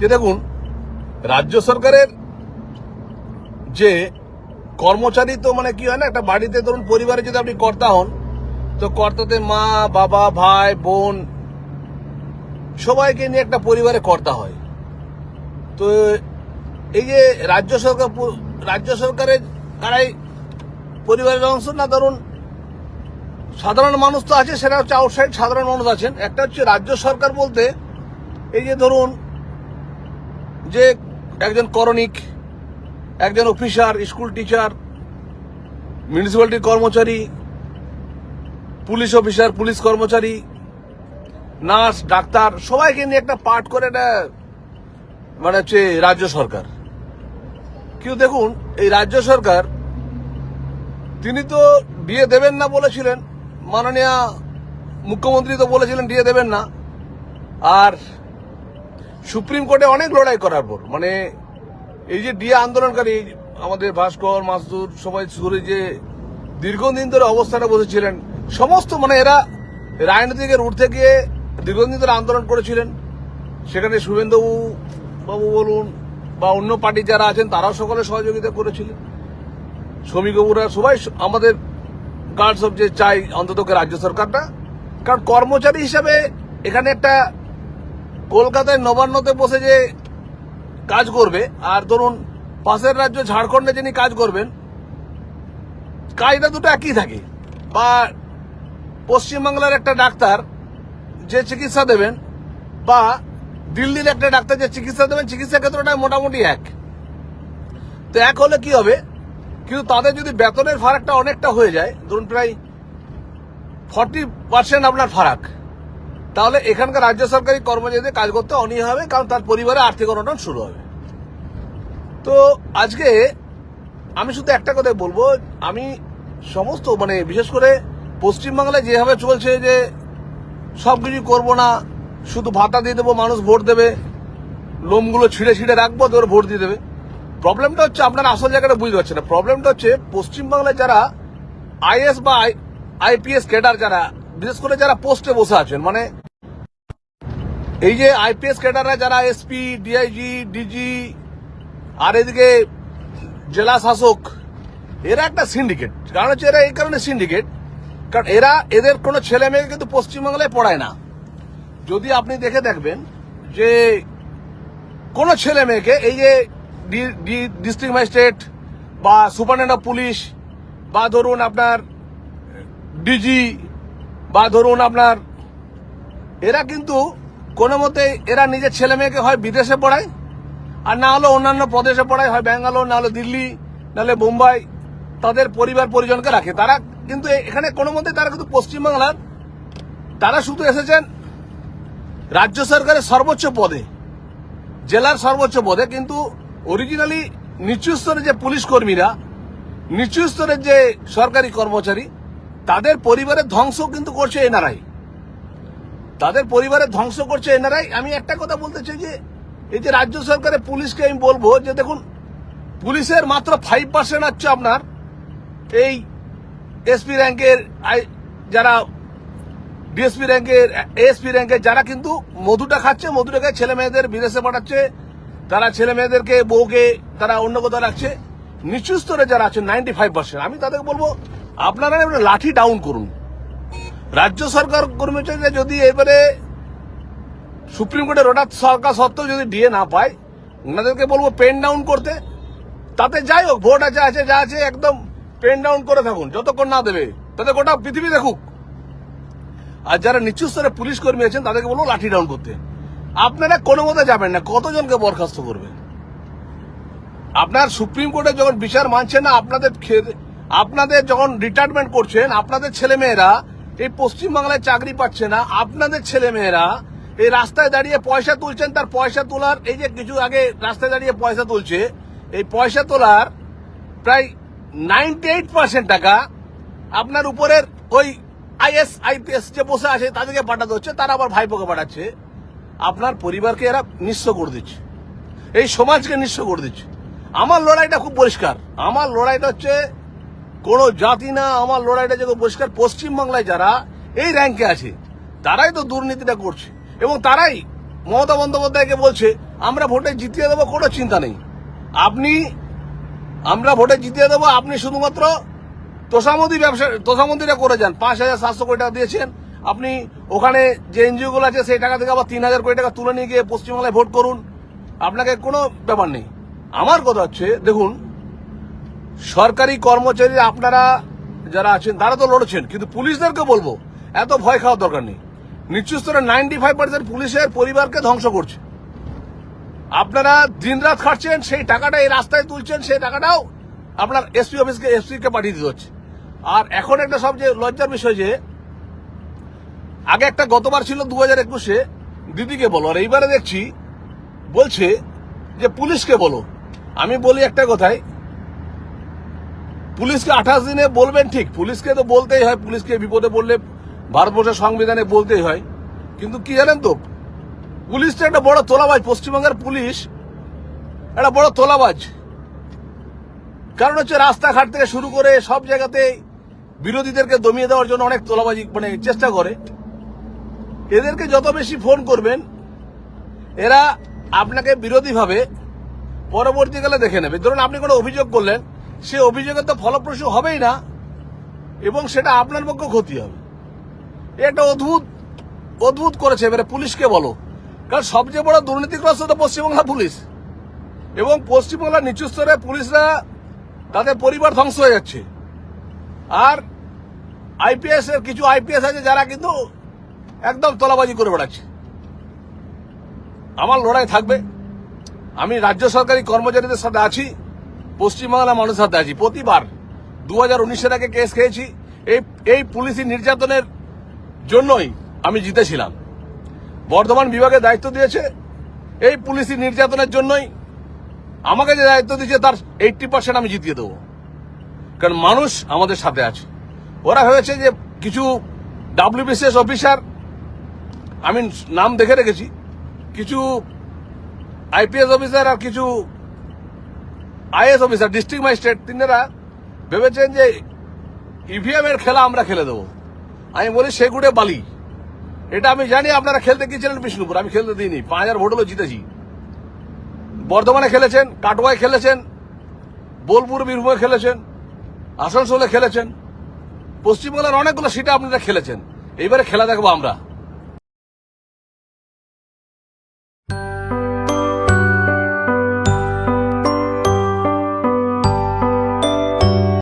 যে দেখুন, রাজ্য সরকারের যে কর্মচারী তো মানে কি হয় না, একটা বাড়িতে ধরুন পরিবারে যদি আপনি কর্তা হন, তো কর্তাতে মা, বাবা, ভাই, বোন সবাইকে নিয়ে একটা পরিবারে কর্তা হয়। তো এই যে রাজ্য সরকার রাজ্য সরকারের কারাই পরিবারের অংশ না, ধরুন সাধারণ মানুষ তো আছে, সেটা হচ্ছে আউটসাইড সাধারণ মানুষ আছেন। একটা হচ্ছে রাজ্য সরকার বলতে, এই যে ধরুন যে একজন করণিক, একজন অফিসার, স্কুল টিচার, মিউনিসিপ্যালিটির কর্মচারী, পুলিশ অফিসার, পুলিশ কর্মচারী, নার্স, ডাক্তার, সবাইকে নিয়ে একটা পাঠ করে একটা মানে হচ্ছে রাজ্য সরকার। কিন্তু দেখুন, এই রাজ্য সরকার, তিনি তো দিয়ে দেবেন না বলেছিলেন, মাননীয় মুখ্যমন্ত্রী তো বলেছিলেন, দিয়ে দেবেন না। আর সুপ্রিম কোর্টে অনেক লড়াই করার পর মানে এই যে ডিএ আন্দোলনকারী আমাদের ভাস্কর, মাসদুর, সবাই সুরে যে দীর্ঘদিন ধরে অবস্থানে বসেছিলেন, সমস্ত মানে এরা রাজনীতিকে উঠতে গিয়ে দীর্ঘদিন ধরে আন্দোলন করেছিলেন। সেখানে শুভেন্দু বাবু বলুন বা অন্য পার্টি যারা আছেন, তারাও সকলে সহযোগিতা করেছিলেন। শ্রমিকবাবুরা সবাই আমাদের গার্ডস অফ যে চাই অন্তত রাজ্য সরকারটা। কারণ কর্মচারী হিসাবে এখানে একটা কলকাতায় নবান্নতে বসে যে কাজ করবে, আর ধরুন পাশের রাজ্য ঝাড়খণ্ডে যিনি কাজ করবেন, কাজটা দুটো একই থাকে। বা পশ্চিমবাংলার একটা ডাক্তার যে চিকিৎসা দেবেন, বা দিল্লির একটা ডাক্তার যে চিকিৎসা দেবেন, চিকিৎসা ক্ষেত্রটা মোটামুটি এক। তো এক হলে কি হবে? কিন্তু তাদের যদি বেতনের ফারাকটা অনেকটা হয়ে যায়, ধরুন প্রায় ফর্টি পার্সেন্ট আপনার ফারাক। তাহলে এখানকার রাজ্য সরকারি কর্মচারীদের কাজ করতে অনীহা হবে, কারণ তার পরিবারে আর্থিক অনটন শুরু হবে। তো আজকে আমি শুধু একটা কথাই বলব, আমি সমস্ত মানে বিশেষ করে পশ্চিমবাংলায় যেভাবে চলছে যে সব কিছু করব না, শুধু ভাতা দিয়ে দেবো, মানুষ ভোট দেবে, লোমগুলো ছিঁড়ে ছিঁড়ে রাখব তোর ভোট দিয়ে দেবে। প্রবলেমটা হচ্ছে আপনার আসল জায়গাটা বুঝতে পারছেন না। প্রবলেমটা হচ্ছে পশ্চিমবাংলায় যারা আইএস বা আইপিএস ক্যাডার যারা, বিশেষ করে যারা পোস্টে বসে আছেন মানে এই যে আইপিএস ক্যাডাররা যারা এসপি ডিআইজি ডিজি আর এদিকে জেলা শাসক, এরা একটা সিন্ডিকেট কারণ হচ্ছে এরা এই কারণে সিন্ডিকেট কারণ এরা এদের কোনো ছেলে মেয়ে কিন্তু পশ্চিমবাংলায় পড়ায় না। যদি আপনি দেখে দেখবেন যে কোন ছেলে মেয়েকে এই যে ডিস্ট্রিক্ট ম্যাজিস্ট্রেট বা সুপারিনটেন্ডেন্ট অফ পুলিশ বা ধরুন আপনার ডিজি বা ধরুন আপনার, এরা কিন্তু কোনো মতে এরা নিজের ছেলে মেয়েকে হয় বিদেশে পড়ায়, আর না হলে অন্যান্য প্রদেশে পড়ায়, হয় ব্যাঙ্গালোর, না হলে দিল্লি নাহলে মুম্বাই, তাদের পরিবার পরিজনকে রাখে। তারা কিন্তু এখানে কোনো মতে তারা কিন্তু পশ্চিমবাংলার। তারা শুধু এসেছেন রাজ্য সরকারের সর্বোচ্চ পদে, জেলার সর্বোচ্চ পদে, কিন্তু অরিজিনালি নিচু স্তরের যে পুলিশ কর্মীরা, নিচু স্তরের যে সরকারি কর্মচারী, তাদের পরিবারের ধ্বংস কিন্তু করছে এনআরআই। তাদের পরিবারের ধ্বংস করছে এনারাই। আমি একটা কথা বলতে চাই যে, এই যে রাজ্য সরকারের পুলিশকে আমি বলব যে, দেখুন, পুলিশের মাত্র ফাইভ পার্সেন্ট হচ্ছে আপনার এই এসপি র্যাঙ্কের যারা ডিএসপি র্যাঙ্কের এএসপি র্যাঙ্কের যারা কিন্তু মধুটা খাচ্ছে, মধুটাকে ছেলে মেয়েদের বিদেশে পাঠাচ্ছে, তারা ছেলে মেয়েদেরকে, বউকে, তারা অন্য কোথাও রাখছে। নিচু স্তরে যারা আছে নাইনটি ফাইভ পার্সেন্ট আমি তাদেরকে বলব, আপনারা লাঠি ডাউন করুন। রাজ্য সরকার কর্মচারীরা যদি এবারে সুপ্রিম কোর্টের ওটা সরকার সত্ত্বেও যদি ডিএ না পায়, ওনাদেরকে বলব পেন ডাউন করতে। তাতে যাই হোক, ভোট আছে আছে, যা আছে, একদম পেন ডাউন করে থাকুন, যতক্ষণ না দেবে, তাতে গোটা পৃথিবী দেখুক। আর যারা নিচু স্তরে পুলিশ কর্মী আছেন, তাদেরকে বলব লাঠি ডাউন করতে। আপনারা কোনো মতে যাবেন না, কতজনকে বরখাস্ত করবেন? আপনার সুপ্রিম কোর্টে যখন বিচার মানছেন না, আপনাদের আপনাদের যখন রিটায়ারমেন্ট করছেন, আপনাদের ছেলে মেয়েরা এই পশ্চিমবাংলায় চাকরি পাচ্ছে না। আপনাদের ছেলে মেয়েরা এই রাস্তায় দাঁড়িয়ে পয়সা তুলছেন, তার পয়সা তোলার, এই যে কিছু আগে রাস্তায় দাঁড়িয়ে পয়সা তুলছে, এই পয়সা তোলার প্রায় নাইনটি এইট পার্সেন্ট টাকা আপনার উপরের ওই আইএস আইপিএস যে বসে আছে, তাদেরকে পাঠাতে হচ্ছে, তারা আবার ভাইপোকে পাঠাচ্ছে। আপনার পরিবারকে এরা নিঃস্ব করে দিচ্ছে। এই সমাজকে নিঃস্ব করে দিচ্ছে। আমার লড়াইটা খুব পরিষ্কার। আমার লড়াইটা হচ্ছে কোনো জাতি না আমার লড়াইটা যে পরিষ্কার পশ্চিমবাংলায় যারা এই র্যাঙ্কে আছে, তারাই তো দুর্নীতিটা করছে। এবং তারাই মমতা বন্দ্যোপাধ্যায়কে বলছে, আমরা ভোটে জিতিয়ে দেবো, কোনো চিন্তা নেই। আপনি, আমরা ভোটে জিতিয়ে দেবো, আপনি শুধুমাত্র তোষামদি ব্যবসা, তোষামদিরা করে যান। পাঁচ হাজার সাতশো কোটি টাকা দিয়েছেন। আপনি ওখানে যে এনজিও গুলো আছে, সেই টাকা থেকে আবার তিন হাজার কোটি টাকা তুলে নিয়ে গিয়ে পশ্চিমবাংলায় ভোট করুন। আপনাকে কোনো ব্যাপার নেই। আমার কথা হচ্ছে, দেখুন সরকারি কর্মচারী আপনারা যারা আছেন, তারা তো লড়ছেন, কিন্তু পুলিশদেরকে বলব, এত ভয় খাওয়ার দরকার নেই। নিশ্চয় স্তরে নাইনটি ফাইভ পার্সেন্ট পুলিশের পরিবারকে ধ্বংস করছে। আপনারা দিনরাত খাটছেন, সেই টাকাটা এই রাস্তায় তুলছেন, সেই টাকাটাও আপনার এসপি অফিসকে এসপি কে পাঠিয়ে দিতে হচ্ছে। আর এখন একটা সবচেয়ে লজ্জার বিষয় যে, আগে একটা গতবার ছিল দু হাজার একুশে, দিদিকে বলো, আর এইবারে দেখছি, বলছে যে পুলিশকে বলো। আমি বলি একটা কথাই পুলিশকে আঠাশ দিনে বলবেন ঠিক। পুলিশকে তো বলতেই হয়, পুলিশকে বিপদে পড়লে ভারতবর্ষের সংবিধানে বলতেই হয়। কিন্তু কি জানেন তো, পুলিশটা একটা বড় তোলাবাজ, পশ্চিমবঙ্গের পুলিশ একটা বড় তোলাবাজ। কারণ হচ্ছে রাস্তাঘাট থেকে শুরু করে সব জায়গাতে বিরোধীদেরকে দমিয়ে দেওয়ার জন্য অনেক তোলাবাজি মানে চেষ্টা করে। এদেরকে যত বেশি ফোন করবেন, এরা আপনাকে বিরোধী ভাবে পরবর্তীকালে দেখে নেবে। ধরুন আপনি কোনো অভিযোগ করলেন সে অভিযোগের তো ফলপ্রসূ হবেই না, এবং সেটা আপনার পক্ষে ক্ষতি হবে। এটা অদ্ভুত অদ্ভুত করেছে, এবারে পুলিশকে বলো। কারণ সবচেয়ে বড় দুর্নীতিগ্রস্ত তো পশ্চিমবাংলা পুলিশ। এবং পশ্চিমবাংলার নিচু স্তরে পুলিশরা তাদের পরিবার ধ্বংস হয়ে যাচ্ছে। আর আইপিএস এর কিছু আইপিএস আছে যারা কিন্তু একদম তলাবাজি করে বেড়াচ্ছে। আমার লড়াই থাকবে। আমি রাজ্য সরকারি কর্মচারীদের সাথে আছি। পশ্চিমবাংলার মানুষের সাথে আছি। প্রতিবার দু হাজার উনিশের আগে কেস খেয়েছি। এই এই পুলিশি নির্যাতনের জন্যই আমি জিতেছিলাম। বর্ধমান বিভাগে দায়িত্ব দিয়েছে। এই পুলিশি নির্যাতনের জন্যই আমাকে যে দায়িত্ব দিয়েছে, তার এইটটি পার্সেন্ট আমি জিতিয়ে দেবো। কারণ মানুষ আমাদের সাথে আছে। ওরা হয়েছে যে কিছু ডাব্লিউবিসিএস অফিসার, আমি নাম দেখে রেখেছি, কিছু আইপিএস অফিসার আর কিছু আইএস অফিসার ডিস্ট্রিক্ট ম্যাজিস্ট্রেট তিনারা ভেবেছেন যে ইভিএম এর খেলা আমরা খেলে দেবো। আমি বলি সেগুড়ে বালি। এটা আমি জানি, আপনারা খেলতে গিয়েছিলেন বিষ্ণুপুর? আমি খেলতে দিইনি, পাঁচ হাজার ভোট হলো জিতেছি। বর্ধমানে খেলেছেন, কাটোয়ায় খেলেছেন, বোলপুর, বীরভূমে খেলেছেন, আসানসোলে খেলেছেন পশ্চিমবাংলার অনেকগুলো সিটে আপনারা খেলেছেন। এইবারে খেলা দেখব আমরা।